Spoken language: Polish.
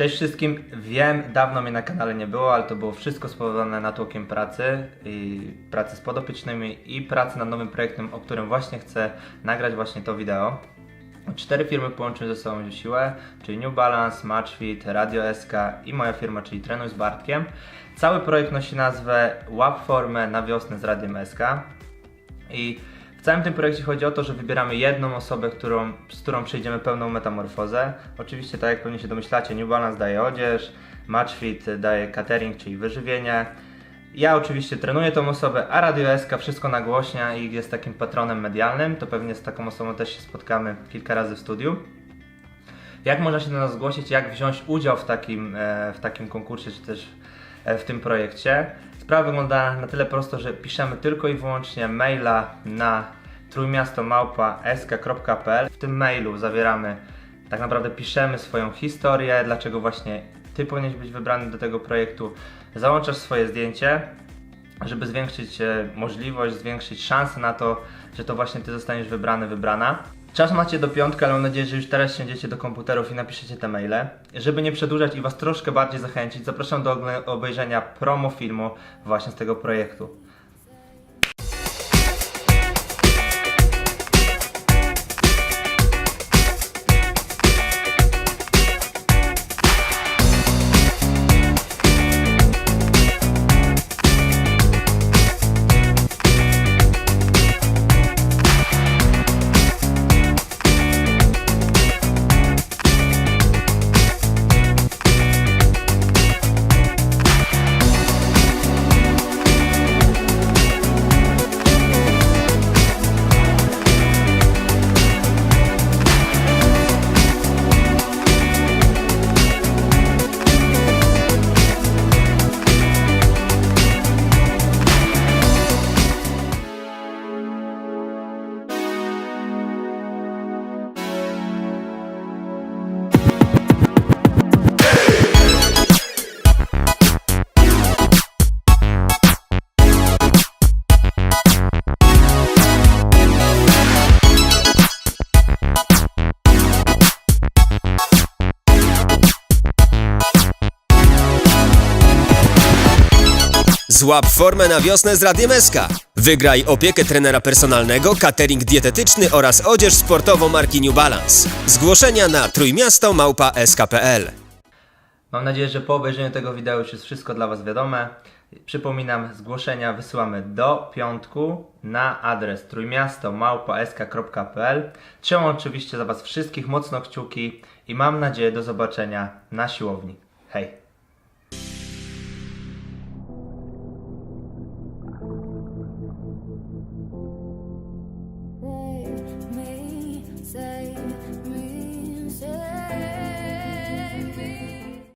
Cześć wszystkim. Wiem, dawno mnie na kanale nie było, ale to było wszystko spowodowane natłokiem pracy i pracy z podopiecznymi i pracy nad nowym projektem, o którym właśnie chcę nagrać właśnie to wideo. Cztery firmy połączyły ze sobą siłę, czyli New Balance, Matchfit, Radio SK i moja firma, czyli Trenuj z Bartkiem. Cały projekt nosi nazwę Łap formę na wiosnę z Radiem SK. I w całym tym projekcie chodzi o to, że wybieramy jedną osobę, którą, z którą przejdziemy pełną metamorfozę. Oczywiście, tak jak pewnie się domyślacie, New Balance daje odzież, Matchfit daje catering, czyli wyżywienie. Ja oczywiście trenuję tą osobę, a Radio SK wszystko nagłośnia i jest takim patronem medialnym. To pewnie z taką osobą też się spotkamy kilka razy w studiu. Jak można się do nas zgłosić, jak wziąć udział w takim, e, w takim konkursie, czy też e, w tym projekcie? Sprawa wygląda na tyle prosto, że piszemy tylko i wyłącznie maila na trójmiastomałpa.sk.pl W tym mailu zawieramy, tak naprawdę piszemy swoją historię, dlaczego właśnie Ty powinieneś być wybrany do tego projektu. Załączasz swoje zdjęcie, żeby zwiększyć e, możliwość, zwiększyć szanse na to, że to właśnie Ty zostaniesz wybrany, wybrana. Czas macie do piątku, ale mam nadzieję, że już teraz siędziecie do komputerów i napiszecie te maile. Żeby nie przedłużać i Was troszkę bardziej zachęcić, zapraszam do obejrzenia promo filmu właśnie z tego projektu. Złap formę na wiosnę z Radiem SK. Wygraj opiekę trenera personalnego, catering dietetyczny oraz odzież sportową marki New Balance. Zgłoszenia na trójmiasto małpa sk.pl. Mam nadzieję, że po obejrzeniu tego wideo już jest wszystko dla Was wiadome. Przypominam, zgłoszenia wysyłamy do piątku na adres trójmiasto.sk.pl Trzymam oczywiście za Was wszystkich mocno kciuki i mam nadzieję do zobaczenia na siłowni. Hej!